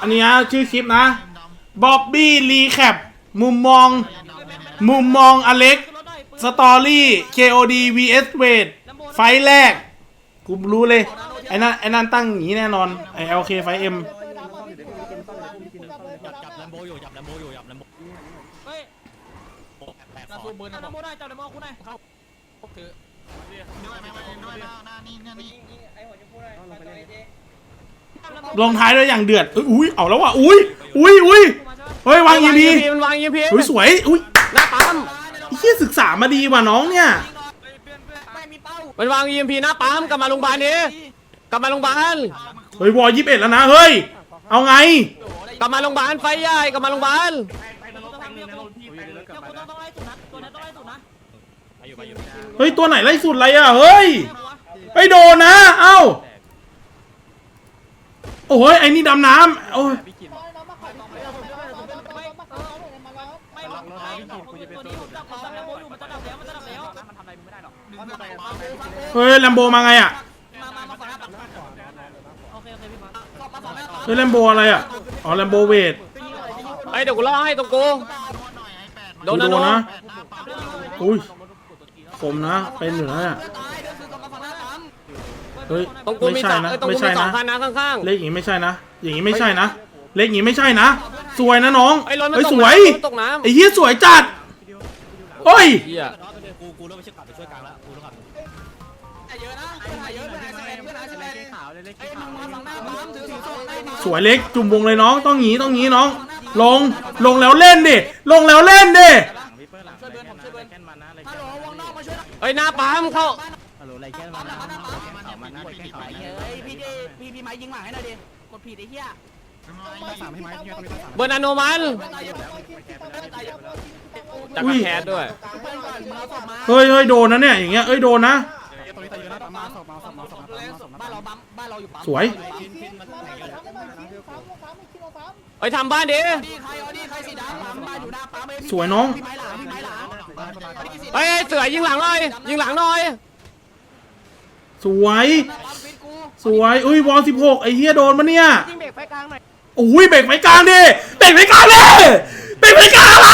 อันนี้นะชื่อคลิปนะบ๊อบบี้รีแคปมุมมอง มุมมองอเล็กสตอรี่ KOD vs เวทไฟแรก กูรู้เลย ไอ้นั่นไอ้นั่นตั้งอย่างนี้แน่นอน ไอ้ LK ไฟเอ็มจับแลมโบอยู่จับแลมโบอยู่จับแลมโบเฮ้ยแปดจัสบองโบจับโบได้จับโบคุณได้เข้าถือ ลงท้ายด้วยอย่างเดือดเอ้ยอุ้ยเอาแล้วว่ะอุ้ยอุ้ยอุ้ยมาใช่ไหมเฮ้ยวาง EMP มันวาง EMP อุ้ยสวยอุ้ยหน้าปั๊มไอ้เหี้ยศึกษามาดีว่ะน้องเนี่ยไม่มีเป้ามันวาง EMP หน้าปั๊มกลับมาโรงพยาบาลนี้กลับมาโรงพยาบาลเฮ้ยวอยี่สิบเอ็ดแล้วนะเฮ้ยเอาไงกลับมาโรงพยาบาลไฟใหญ่กลับมาโรงพยาบาลต้องทำเพียงกูเพียงกูต้องต้องไล่สุดนะตัวนี้ต้องไล่สุดนะไปอยู่ไปอยู่เฮ้ยตัวไหนไล่สุดอะไรอะเฮ้ยไปโดนนะเอ้า โอ้ยไอ้นี่ดำน้ำโอ้ยไม่ไม่ตัวนี้ผมจับผมจับแล้วโบอยู่มันจะดับแล้วมันจะดับแล้วมันทำอะไรมึงไม่ได้หรอกเฮ้ยแลมโบมาไงอะมามามาฝั่งหน้าปักโอเคโอเคพี่มามาฝั่งหน้าเฮ้ยแลมโบอะไรอะอ๋อแลมโบเวทไอ้ยเดี๋ยวกูล่อให้ตรงกูโดนนะโดนนะนะอุ้ยผมนะเป็นอยู่นะเนี่ย เฮ้ยตรงกูไม่มีใช่สองนะเอ้ยตรงไม่กูใช่มีสอนะงคันนะข้างเลขอย่างนี้ไม่ใช่นะ อย่างนี้ไม่ใช่นะ เลขอย่างนี้ไม่ใช่นะ สวยนะน้องๆไอ้ยรถมันเฮ้ยตกสวยน้ำรถมันตกน้ไอ้เหี้ยสวยจัดโอ้ยำเหี้ยกูกูเริ่มไปช่วยกลับไปช่วยกลางแล้วกูต้องกลับเยอะนะเพื่อนหายเยอะเพื่อนหายเพื่อนหายเพื่อนหายขาวเลยเล็กขาวมาฝั่งหน้าปั๊มถือถือศพได้มาสวยเล็กจุ่มวงเลยน้องต้องหนีต้องหนีน้อง ลงลงแล้วเล่นดิ ลงแล้วเล่นดิช่วยเบิร์นผมช่วยเบิร์นฮัลโหลวงนอกมาช่วยเอ้ยหน้าปั๊มเข้า เฮ้ยพี่ดิพี่พี่ไม้ยิงหมาให้หน่อยดิกดผิดไอ้เหี้ยเบอร์นาโนมันจักรแคสด้วยเพื่อนก่อนมึงเอาศพมาเฮ้ยเฮ้ยโดนนะเนี่ยอย่างเงี้ยเอ้ยโดนนะ บ้านเราปั๊มบ้านเราอยู่ปั๊มสวย เอ้ยทำบ้านดิ ดีใครเอาดีใครสีดำปั๊มบ้านอยู่หน้าปั๊มสวยน้อง พี่ไม้หลาพี่ไม้หลาเฮ้ยเสือยิงหลังหน่อย ยิงหลังหน่อย สวยปั๊มฟิตกูสวยอุ้ยวอลสิบหกไอ้เฮียโดนมาเนี่ยยิงเบรกไฟกลางหน่อยโอ้ยเบรกไฟกลางดิเบรกไฟกลางดิเบรกไฟกลางอะไร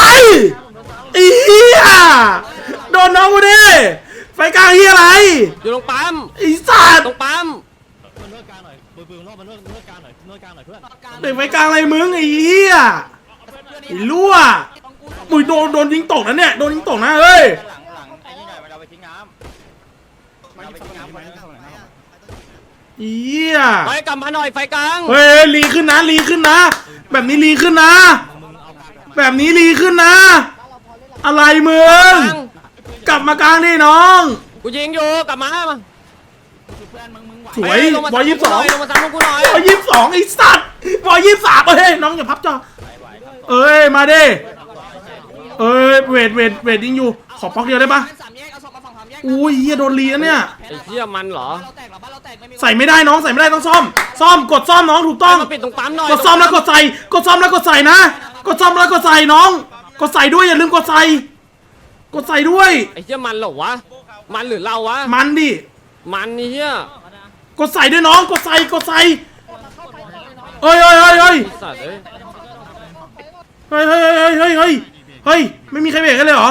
ไอ้เฮียโดนน้องกูดิไฟกลางเฮียอะไรอยู่ตรงปั๊มไอ้สัตว์ตรงปั๊มมันเลิกกลางหน่อยปืนปืนรอบมันเลิกเลิกกลางหน่อยเลิกกลางหน่อยเพื่อนเบรกไฟกลางอะไรมึงไอ้เฮียไอ้รั่วอุ้ยโดนโดนยิงตกนะเนี่ยโดนยิงตกนะเฮ้ย หลังหลังไอ้นี่หน่อยมันเอาไปทิ้งน้ำมันเอาไปทิ้งน้ำไว้ ไอ้เฮียเฮ้ยกลับมาหน่อยไฟกลางเฮ้ยรีขึ้นนะรีขึ้นนะ แบบนี้รีขึ้นนะ แบบนี้รีขึ้นนะ อะไรมึงกลับมากลางดิน้อง กูยิงอยู่กลับมาเพื่อนมึงมึงไหวสวยเฮ้ลงมาบอยยี่สิบสองลงมาซ้ำกูหน่อยบอยยี่สิบสองไอ้สัตว์บอยยี่สิบสามเอ้ยน้องอย่าพับจอเอ้ยมาดิเอ้ยเวทเวทเวทยิงอยู่ขอป๊อกเดียวได้ปะสามแยกเอาศพมาฝั่งสามแยกอุ้ยเฮียโดนรีนะเนี่ย ไอ้เหี้ยมันเหรอเราแตกหรอบ้านเราแตกไม่มีใส่ไม่ได้น้องใส่ไม่ได้ต้องซ่อม ซ่อมกดซ่อมน้องถูกต้อง มาปิดตรงปั๊มหน่อยกดซ่อมแล้วกดใส่ กดซ่อมแล้วกดใส่นะ กดซ่อมแล้วกดใส่น้อง กดใส่ด้วยอย่าลืมกดใส่ กดใส่ด้วย ไอ้เหี้ยมันเหรอวะ มันหรือเราวะ มันดิ มันนี่เหี้ยกดใส่ด้วยน้อง กดใส่ กดใส่เฮ้ยเฮ้ยเฮ้ยเฮ้ยสัตว์เอ้ยเฮ้ยเฮ้ยเฮ้ยเฮ้ยเฮ้ยเฮ้ยไม่มีใครเบรกกันเลยเหรอ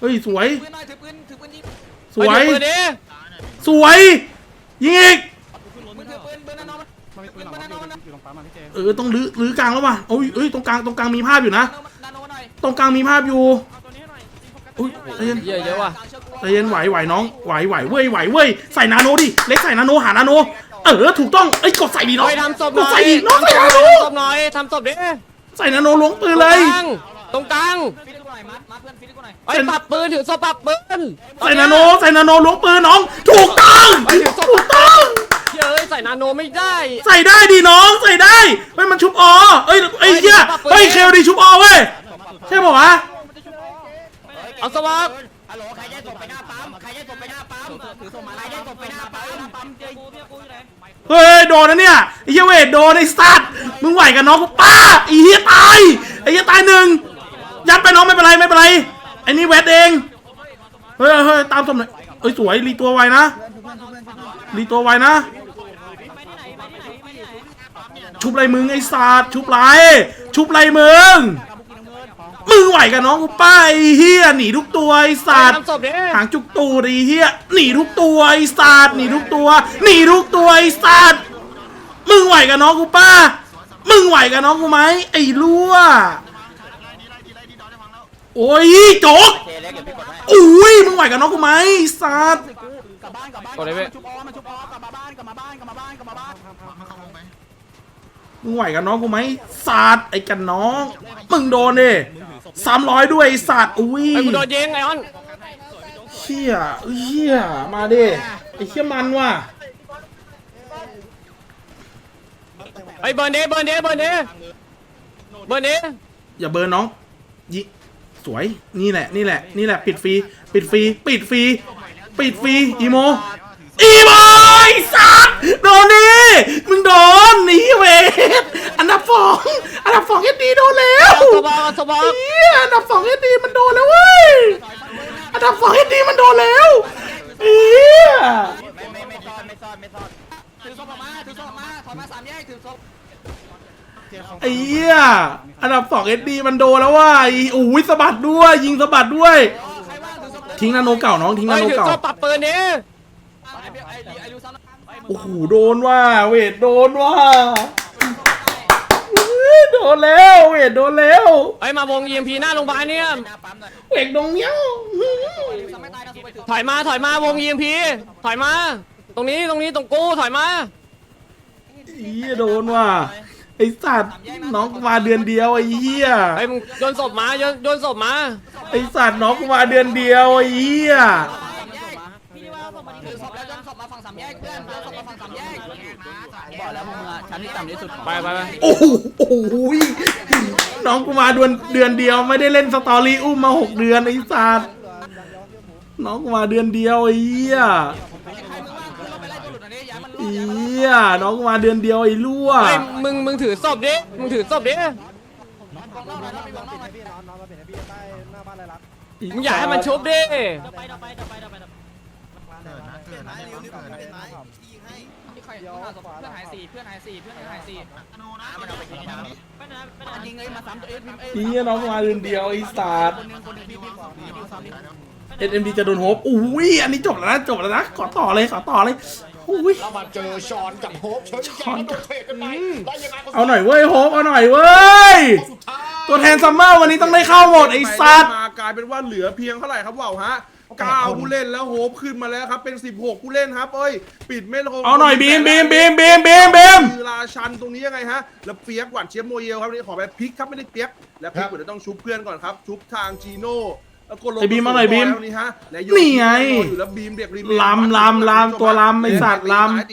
เฮ้ยสวยปืนหน่อยถือปืนถือปืนยิงสวยเฮ้ดูปืนดิสวยยิงอีกมึงถือปืนปืนนั่นนอนปืนปืนนั่นนอนนะเออต้องลื้อลื้อกลางแล้วว่ะโอ้ยเอ้ยตรงกลางตรงกลางมีภาพอยู่นะนาโนหน่อยตรงกลางมีภาพอยู่อุ้ยใจเย็นเหี้ยเยอะว่ะใจเย็นไหวไหวน้องไหวไหวเว้ยไหวเว้ยใส่นาโนดิเล็กใส่นาโนหานาโน เออถูกต้องเอ้ยกดใส่ดิน้องเฮ้ยทำศพหกน่ดอยใส่ดิน้องใส่นาโนทำศพหน่อยทำศพดิใส่นาโนล้วงปืนเลยตรงกลางตรงกลาง ฟิตกูหน่อยมัดมัดเพื่อนฟิตกูหน่อยไอ้ยปรับปืนถือศพปรับปืนใส่นาโนใส่นาโนล้วงปืนน้อง ถูกต้องถูกต้องเหี้ยเอ้ยใส่นาโนไม่ได้ ใส่ได้ดิน้องใส่ได้เฮ้ยมันชุบอเอ้ยไอ้เหี้ยเฮ้ยเคลดีชุบอเว้ยใช่ป่าวะเอาสวัสดฮัลโหลใครได้ศพไปหน้าปั๊มใครได้ศพไปหน้าปั๊มถือศพมาใครได้ศพไปหน้าปั๊มหน้าปั๊มเจกูเพียกูอยู่ไหนเฮ้ยโดนนะเนี่ยไอ้เหี้ยเวทโดนไอ้สัตว์มึงไหวกับน้องกูป้าไอ้เหี้ยตายไอ้เหี้ยตายหนึ่ง ยัดไปน้องไม่เป็นไรไม่เป็นไรไอ้นี่เวทเองเฮ้ยเฮ้ยตามสมหน่อยเอ้ยสวยรีตัวไวนะรีตัวไวนะไปที่ไหนไปที่ไหนไปที่ไหนชุบไรมึงไอ้สัตว์ชุบไรชุบไรมึงมึงไหวกับน้องกูป้าไอ้เฮียหนีทุกตัวไอ้สัตว์ทำศพดิหางจุกตูดไอ้เฮียหนีทุกตัวไอ้สัตว์หนีทุกตัวหนีทุกตัวไอ้สัตว์มึงไหวกับน้องกูป้ามึงไหวกับน้องกูไหมไอ้รั่ว โอ้ยโจกเคเล็กเดี๋ยวพี่กดให้อุ้ยมึงไหวกับน้องกูไหมไอ้สัตว์กลับบ้านกลับบ้านกดเลยเว้ยชุบออมาชุบออกลับมาบ้านกลับมาบ้านกลับมาบ้านกลับมาบ้านมึงไหวกับน้องกูไหมสัตว์ไอ้กันน้อง มึงโดนดิสามร้อยด้วยไอ้สัตว์อุ้ยไอ้กูโดนยิงไอ้ออนเชี่ยเชี่ยมาดิไอ้เชี่ยมันว่ะไอ้เบิร์นเดเบิร์นเดเบิร์นเดเบิร์นเดอย่าเบิร์นน้องยิ สวยนี่แหละนี่แหละ นี่แหละปิดฟรีปิดฟรีปิดฟรีปิดฟรีอีโมอีโมไอ้สัตว์โดนดิมึงโดนหนี่เวทอันดับสองอันดับสองเอ็ดดีโดนแล้วสบอกสบอกเฮียอันดับสองเอ็ดดีมันโดนแล้วเว้ยอันดับสองเอ็ดดีมันโดนแล้วเฮียไม่ไม่ไม่ซ่อนไม่ซ่อนไม่ซ่อนถือศพออกมาถือศพออกมาถอยมาสามแยกถือศพ ไอ้เหี้ยอันดับสองเอ็ดดีมันโดนแล้วว่าไอ้อุ้ยสะบัดด้วย ยิงสะบัดด้วยอ๋อใครว่างถือศพเลยทิ้งนาโนเก่าน้องทิ้งไอ้นาโนถือเก่าศพปรับปืนดิไอ้เบี้ยไอ้ดีไอ้ลูซันโอ้โหโดนว่าเวทโดนว่าอุ๊ยโดนแล้วเวทโดนแล้วไอ้มาวง EMP หน้าโรงพยาบาลเนี่ยหน้าปั๊มหน่อยเวทโดนเนี้ยลูซันไม่ตายนะสู้ไปถือถอยมาถอยมาวง EMP ถอยมา ตรงนี้ตรงนี้ตรงกูถอยมาเหี้ยโดนว่ะ ไอ้สัตว์น้องกูมาเดือนเดียวไอ้เหี้ยไอ้มึงโยนศพมาโยนโยนศพมาไอ้สัตว์น้องกูมาเดือนเดียวไอ้เหี้ยสามแยกพี่ว่าศพมาถือศพแล้วย้อนศพมาฝั่งสามแยกเพื่อนย้อนศพมาฝั่งสามแยกบอกแล้วพวกมึงชั้นที่ต่ำที่สุดไปไปไปโอ้โหโอ้โหน้องกูมาเดือนเดือนเดียวไม่ได้เล่นสตอรี่อุ้มมาหกเดือนไอ้สัตว์น้องกูมาเดือนเดียวไอ้เหี้ยใครมึงว่างขึ้นเราไปไล่ตัวหลุดหน่อ ยดิย้ายมันไอ้รอดย้ายมันเหี้ยน้องกูมาเดือนเดียวไอ้รั่วไอ้มึงมึงถือศพดิ มึงถือศพดิวงนอกหน่อยนะพี่วงนอกหน่อยมึงอยากให้มันชุบดิใครเพื่อนหายสี่เพื่อนหายสี่เพื่อนหายสี่มันเอาไปทิ้งน้ำมันยิงเลยมาซ้ำตัวเอสพิมพ์เอไอ้เหี้ยน้องกูมาเดือนเดียวไอ้สัตว์คนนึงคนนึงพี่พี่พี่ดิวซ้ำดิเอ็มดีจะโดนโฮปอุ้ยอันนี้จบแล้วนะจบแล้วนะขอต่อเลยขอต่อเลยอุ้ย แล้วมาเจอชอนกับโฮปเฉยชอนๆโดนเทกันไปได้ยังไงก็เอาหน่อยเว้ยโฮปเอาหน่อยเว้ย สุดท้ายตัวแทนซัมเมอร์วันนี้ต้องได้เข้าหมดไอ้สัตว์ มากลายเป็นว่าเหลือเพียงเท่าไหร่ครับว่าวฮะ9ผู้เล่นแล้วโฮปขึ้นมาแล้วครับเป็น 16 ผู้เล่นครับเอ้ยปิดเม่นโฮมเอาหน่อยบีมบีมบีมบีมบีมบีม คือราชันตรงนี้ยังไงฮะแล้วเปียกหวั่นเชียบโมเยลครับนี่ขอไปพลิกครับไม่ได้เปียกแล้วพลิกเดี๋ยวต้องชุบเพื่อนก่อนครับชุบทางจีโน่ แล้วก็ลงไอ้บีมเอาหน่อยบีมนี่ฮะและโยนี่ไง อยู่แล้วบีมเด็กริมลำลำลำตัวลำไอ้สัตว์ลำ